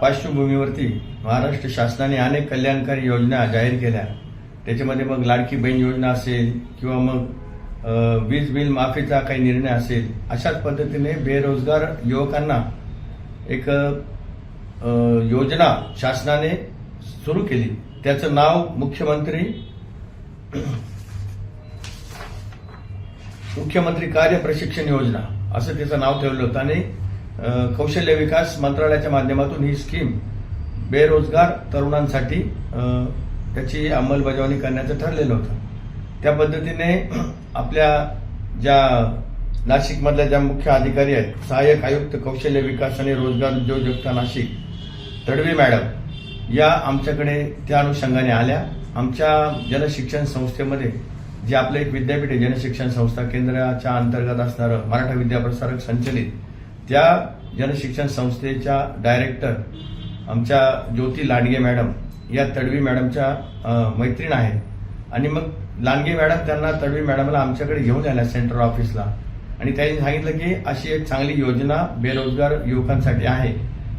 पार्श्वभूमीवरती महाराष्ट्र शासनाने अनेक कल्याणकारी योजना जाहीर केल्या. त्याच्यामध्ये मग लाडकी बहीण योजना असेल किंवा मग वीज बिल माफीचा काही निर्णय असेल अशाच पद्धतीने बेरोजगार युवकांना एक योजना शासनाने सुरू केली. त्याचं नाव मुख्यमंत्री मुख्यमंत्री कार्य प्रशिक्षण योजना असं त्याचं नाव ठेवलं होतं. आणि कौशल्य विकास मंत्रालयाच्या माध्यमातून ही स्कीम बेरोजगार तरुणांसाठी त्याची अंमलबजावणी करण्याचं ठरलेलं होतं. त्या पद्धतीने आपल्या ज्या नाशिकमधल्या ज्या मुख्य अधिकारी आहेत सहाय्यक आयुक्त कौशल्य विकास आणि रोजगार उद्योजकता नाशिक तडवी मॅडम या आमच्याकडे त्या अनुषंगाने आल्या. आमच्या जनशिक्षण संस्थेमध्ये जे आपलं एक विद्यापीठ आहे जनशिक्षण संस्था केंद्राच्या अंतर्गत असणारं मराठा विद्याप्रसारक संचलित त्या जनशिक्षण संस्थेच्या डायरेक्टर आमच्या ज्योती लांडगे मॅडम या तडवी मॅडमच्या मैत्रीण आहेत. आणि मग लांडगे मॅडम त्यांना तडवी मॅडमला आमच्याकडे घेऊन आल्या सेंट्रल ऑफिसला आणि त्यांनी सांगितलं की अशी एक चांगली योजना बेरोजगार युवकांसाठी आहे.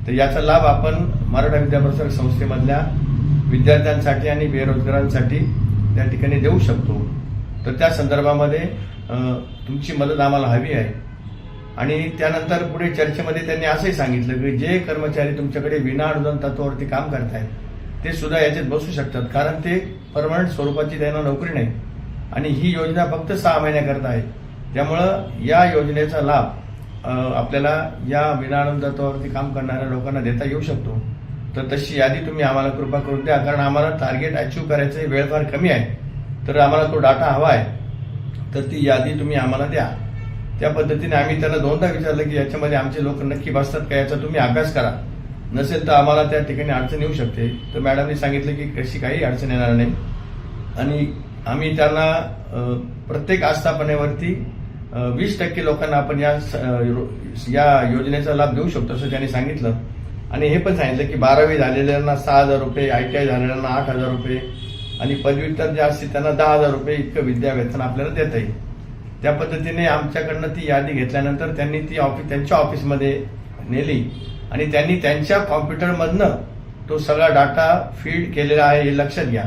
तर याचा लाभ आपण मराठा विद्याप्रसारक संस्थेमधल्या विद्यार्थ्यांसाठी आणि बेरोजगारांसाठी त्या ठिकाणी देऊ शकतो. तर त्या संदर्भामध्ये तुमची मदत आम्हाला हवी आहे. आणि त्यानंतर पुढे चर्चेमध्ये त्यांनी असंही सांगितलं की जे कर्मचारी तुमच्याकडे विना अनुदान तत्वावरती काम करतायत ते सुद्धा याच्यात बसू शकतात. कारण ते परमनंट स्वरूपाची त्यांना नोकरी नाही. आणि ही योजना फक्त सहा महिन्याकरता आहे. त्यामुळं या योजनेचा लाभ आपल्याला या विना अनुदान तत्वावरती काम करणाऱ्या लोकांना देता येऊ शकतो. तर तशी यादी तुम्ही आम्हाला कृपा करून द्या कारण आम्हाला टार्गेट अचीव्ह करायचं वेळ फार कमी आहे. तर आम्हाला तो डाटा हवा आहे. तर ती यादी तुम्ही आम्हाला द्या. त्या पद्धतीने आम्ही त्यांना दोनदा विचारलं की याच्यामध्ये आमचे लोक नक्की बसतात का? याचा तुम्ही अभ्यास करा. नसेल तर आम्हाला त्या ठिकाणी अडचण येऊ शकते. तर मॅडमनी सांगितलं की कशी काही अडचण येणार नाही. आणि आम्ही त्यांना प्रत्येक आस्थापनेवरती वीस टक्के लोकांना आपण या स- या योजनेचा लाभ देऊ शकतो असं त्यांनी सांगितलं. आणि हे पण सांगितलं की बारावी झालेल्यांना सहा हजार रुपये आय टी आय झालेल्यांना आठ हजार रुपये आणि पदव्युत्तर जे असतील त्यांना दहा हजार रुपये इतकं विद्यावेतन आपल्याला देता येईल. त्या पद्धतीने आमच्याकडनं ती यादी घेतल्यानंतर त्यांनी ती ऑफिस त्यांच्या ऑफिसमध्ये नेली. आणि त्यांनी त्यांच्या कॉम्प्युटरमधनं तो सगळा डाटा फीड केलेला आहे हे लक्षात घ्या.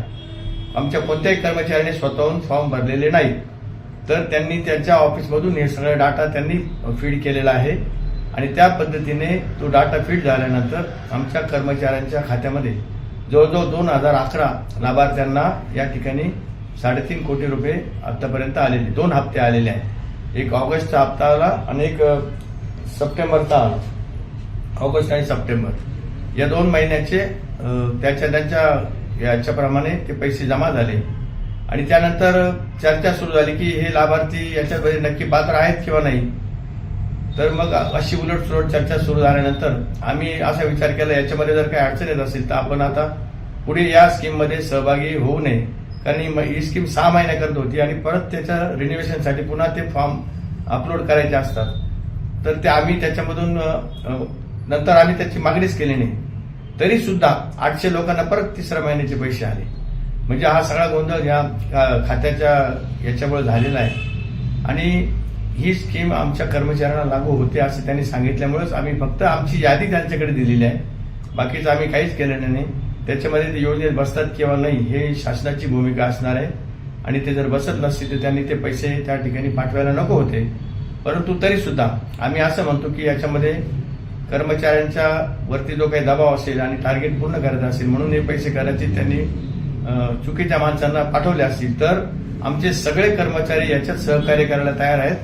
आमच्या कोणत्याही कर्मचाऱ्याने स्वतःहून फॉर्म भरलेले नाही तर त्यांनी त्यांच्या ऑफिसमधून हे सगळं डाटा त्यांनी फीड केलेला आहे. आणि त्या पद्धतीने तो डाटा फीड झाल्यानंतर आमच्या कर्मचाऱ्यांच्या खात्यामध्ये जवळजवळ दोन हजार अकरा लाभार्थ्यांना या ठिकाणी साडेतीन कोटी रुपये आतापर्यंत आलेले दोन हप्ते आलेले आहेत. एक ऑगस्टचा हप्ता आला आणि एक सप्टेंबरचा आला ऑगस्ट आणि सप्टेंबर. या दोन महिन्याचे त्याच्या त्यांच्या याच्याप्रमाणे ते पैसे जमा झाले. आणि त्यानंतर चर्चा सुरू झाली की हे लाभार्थी याच्यामध्ये नक्की पात्र आहेत किंवा नाही. तर मग अशी उलट सुलट चर्चा सुरू झाल्यानंतर आम्ही असा विचार केला याच्यामध्ये जर काही अडचण येत असेल तर आपण आता पुढे या स्कीममध्ये सहभागी होऊ नये. कारण ही म- ही स्कीम सहा महिन्याकरता होती आणि परत त्याच्या रिनिव्हेशनसाठी पुन्हा ते फॉर्म अपलोड करायचे असतात. तर ते आम्ही त्याच्यामधून नंतर आम्ही त्याची मागणीच केली नाही. तरी सुद्धा आठशे लोकांना परत तिसऱ्या महिन्याचे पैसे आले. म्हणजे हा सगळा गोंधळ या खात्याच्या याच्यामुळे झालेला आहे. आणि ही स्कीम आमच्या कर्मचाऱ्यांना लागू होते असं त्यांनी सांगितल्यामुळेच आम्ही फक्त आमची यादी त्यांच्याकडे दिलेली आहे. बाकीचं आम्ही काहीच केलेलं नाही. त्याच्यामध्ये ते योजनेत बसतात किंवा नाही हे शासनाची भूमिका असणार आहे. आणि ते जर बसत नसतील तर त्यांनी ते पैसे त्या ठिकाणी पाठवायला नको होते. परंतु तरी सुद्धा आम्ही असं म्हणतो की याच्यामध्ये कर्मचाऱ्यांच्या वरती जो काही दबाव असेल आणि टार्गेट पूर्ण करायचा असेल म्हणून हे पैसे करायचे त्यांनी चुकीच्या माणसांना पाठवले असतील. तर आमचे सगळे कर्मचारी याच्यात सहकार्य करायला तयार आहेत.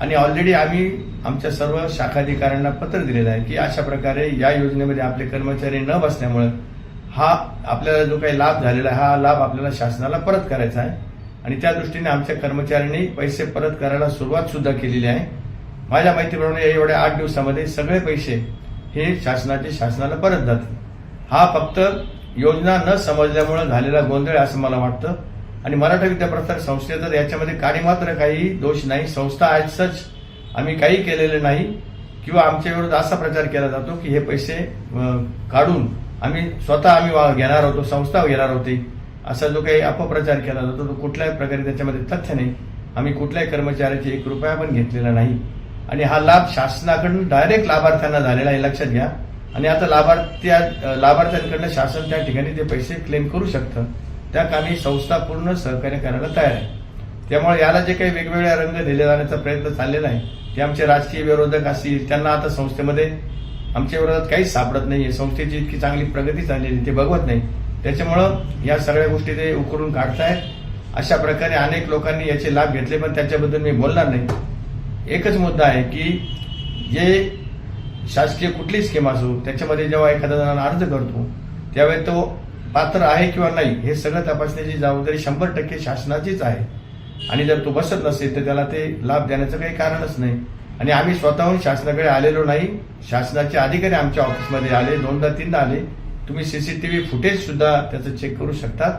आणि ऑलरेडी आम्ही आमच्या सर्व शाखाधिकाऱ्यांना पत्र दिलेलं आहे की अशा प्रकारे या योजनेमध्ये आपले कर्मचारी न बसल्यामुळे हा आपल्याला जो काही लाभ झालेला आहे हा लाभ आपल्याला शासनाला परत करायचा आहे. आणि त्या दृष्टीने आमच्या कर्मचाऱ्यांनी पैसे परत करायला सुरुवात सुद्धा केलेली आहे. माझ्या माहितीप्रमाणे एवढ्या आठ दिवसामध्ये सगळे पैसे हे शासनाचे शासनाला परत जातील. हा फक्त योजना न समजल्यामुळे झालेला गोंधळ आहे असं मला वाटतं. आणि मराठा विद्याप्रसारक तर याच्यामध्ये काही मात्र काही दोष नाही. संस्था आज सच आम्ही काही केलेले नाही. किंवा आमच्या विरोधात असा प्रचार केला जातो की हे पैसे काढून आम्ही स्वतः आम्ही वा- घेणार होतो संस्था घेणार होती असा जो काही अपप्रचार केला जातो तो कुठल्याही प्रकारे त्याच्यामध्ये तथ्य नाही. आम्ही कुठल्याही कर्मचाऱ्याची एक रुपया पण घेतलेला नाही. आणि हा लाभ शासनाकडून डायरेक्ट लाभार्थ्यांना झालेला आहे लक्षात घ्या. आणि आता लाभार्थ्या लाभार्थ्यांकडनं शासन त्या ठिकाणी ते पैसे क्लेम करू शकतं. त्या कामी संस्था पूर्ण सहकार्य करायला तयार आहे. त्यामुळे याला जे काही वेगवेगळ्या रंग दिले जाण्याचा प्रयत्न चाललेला आहे ते आमचे राजकीय विरोधक असतील त्यांना आता संस्थेमध्ये आमच्या विरोधात काहीच सापडत नाहीये संस्थेची इतकी चांगली प्रगती झालेली ते बघवत नाही. त्याच्यामुळं या सगळ्या गोष्टी ते उकरून काढतायत. अशा प्रकारे अनेक लोकांनी याचे लाभ घेतले पण त्याच्याबद्दल मी बोलणार नाही. एकच मुद्दा आहे की जे शासकीय कुठली स्कीम असो त्याच्यामध्ये जेव्हा एखादा जणांना अर्ज करतो त्यावेळी तो पात्र आहे किंवा नाही हे सगळं तपासण्याची जबाबदारी शंभर टक्के शासनाचीच आहे. आणि जर तो बसत नसेल तर त्याला ते लाभ देण्याचं काही कारणच नाही. आणि आम्ही स्वतःहून शासनाकडे आलेलो नाही. शासनाचे अधिकारी आमच्या ऑफिसमध्ये आले दोनदा तीनदा आले. तुम्ही सीसीटीव्ही फुटेज सुद्धा त्याचं चेक करू शकतात.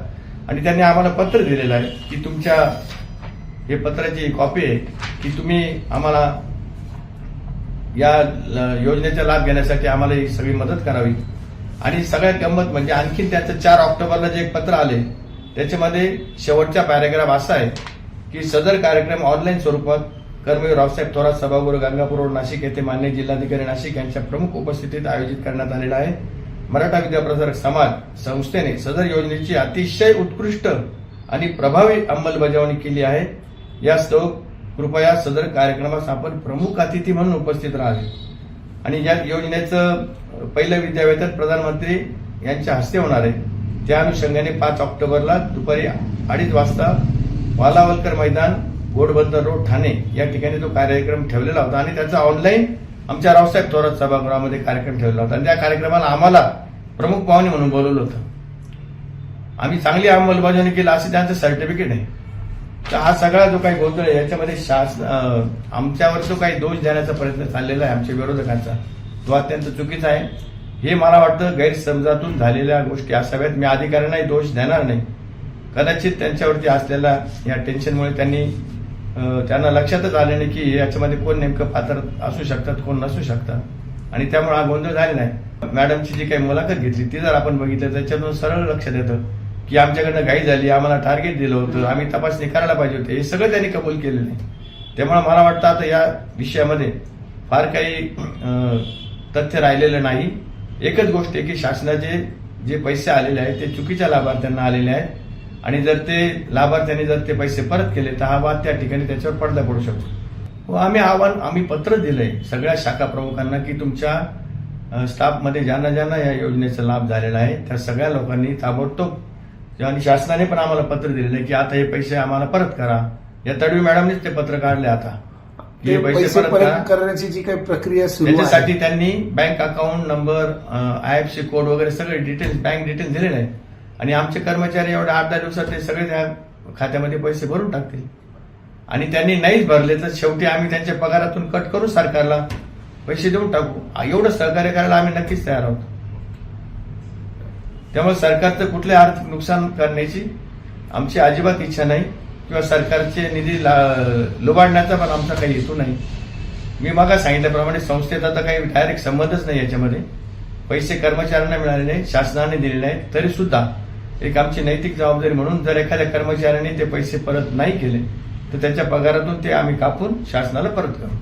आणि त्यांनी आम्हाला पत्र दिलेलं आहे की तुमच्या हे पत्राची कॉपी आहे की तुम्ही आम्हाला या ल- योजनेचा लाभ घेण्यासाठी आम्हाला ही सगळी मदत करावी. आणि सगळ्यात गंमत म्हणजे आणखी त्याचं चार ऑक्टोबरला जे एक पत्र आले त्याच्यामध्ये शेवटचा पॅरेग्राफ असा आहे की सदर कार्यक्रम ऑनलाईन स्वरूपात कर्मवीर रावसाहेब थोरात सभागृह गंगापूर रोड नाशिक येथे मान्य जिल्हाधिकारी नाशिक यांच्या प्रमुख उपस्थितीत आयोजित करण्यात आलेला आहे. मराठा विद्याप्रसारक समाज संस्थेने सदर योजनेची अतिशय उत्कृष्ट आणि प्रभावी अंमलबजावणी केली आहे. यास्तव कृपया सदर कार्यक्रमास आपण प्रमुख अतिथी म्हणून उपस्थित राहावे. आणि या योजनेचं पहिलं विद्यावेतन प्रधानमंत्री यांच्या हस्ते होणार आहे. त्या अनुषंगाने पाच ऑक्टोबरला दुपारी अडीच वाजता वालावलकर मैदान घोडबंदर रोड ठाणे या ठिकाणी तो कार्यक्रम ठेवलेला होता आणि त्याचा ऑनलाईन आमच्या रावसाहेब थोरात सभागृहामध्ये कार्यक्रम ठेवला होता. आणि त्या कार्यक्रमाला आम्हाला प्रमुख पाहुणे म्हणून बोलवलं होतं. आम्ही चांगली अंमलबजावणी केली असं त्यांचं सर्टिफिकेट आहे. तर हा सगळा जो काही गोंधळ आहे याच्यामध्ये शासन आमच्यावर जो काही दोष देण्याचा प्रयत्न चाललेला आहे आमच्या विरोधकांचा तो अत्यंत चुकीचा आहे. हे मला वाटतं गैरसमजातून झालेल्या गोष्टी असाव्यात. मी अधिकाऱ्यांनाही दोष देणार नाही. कदाचित त्यांच्यावरती असलेल्या या टेन्शनमुळे त्यांनी त्यांना लक्षातच आले नाही की याच्यामध्ये कोण नेमकं पात्र असू शकतात कोण नसू शकतात. आणि त्यामुळे हा गोंधळ झाला नाही. मॅडमची जी काही मुलाखत घेतली ती जर आपण बघितलं त्याच्यातून सरळ लक्षात येतं की आमच्याकडनं घाई झाली आम्हाला टार्गेट दिलं होतं आम्ही तपासणी करायला पाहिजे होते. हे सगळं त्यांनी कबूल केलेलं नाही. त्यामुळे मला वाटतं आता या विषयामध्ये फार काही तथ्य राहिलेलं नाही. एकच गोष्ट आहे की शासनाचे जे पैसे आलेले आहेत ते चुकीच्या लाभार्थ्यांना आलेले आहेत. आणि जर ते लाभार्थ्यांनी जर ते पैसे परत केले तर हा वाद त्या ठिकाणी त्याच्यावर पडदा पडू शकतो. व आम्ही आव्हान आम्ही पत्र दिलंय सगळ्या शाखा प्रमुखांना की तुमच्या स्टाफमध्ये ज्यांना ज्यांना या योजनेचा लाभ झालेला आहे त्या सगळ्या लोकांनी ताबडतोब आणि शासनाने पण आम्हाला पत्र दिलेलं आहे की आता हे पैसे आम्हाला परत करा. या तडवी मॅडमनेच ते पत्र काढले आता. हे पैसे परत परत करा. करण्याची जी काही प्रक्रिया त्याच्यासाठी त्यांनी bank account number IFC code वगैरे सगळे डिटेल्स बँक डिटेल्स दिलेले आहेत. आणि आमचे कर्मचारी एवढ्या आठ दहा दिवसात ते सगळे त्या खात्यामध्ये पैसे भरून टाकतील. आणि त्यांनी नाहीच भरले तर शेवटी आम्ही त्यांच्या पगारातून कट करू सरकारला पैसे देऊन टाकू. एवढं सहकार्य करायला आम्ही नक्कीच तयार आहोत. त्यामुळे सरकारचं कुठले आर्थिक नुकसान करण्याची आमची अजिबात इच्छा नाही किंवा सरकारचे निधी ला- लुबाडण्याचा पण आमचा काही हेतू नाही. मी मागा सांगितल्याप्रमाणे संस्थेचा तर काही डायरेक्ट संबंधच नाही याच्यामध्ये. पैसे कर्मचाऱ्यांना मिळाले आहेत शासनाने दिलेले आहेत तरी सुद्धा एक आमची नैतिक जबाबदारी म्हणून जर एखाद्या कर्मचाऱ्याने ते पैसे परत नाही केले तर त्याच्या पगारातून ते आम्ही कापून शासनाला परत करू.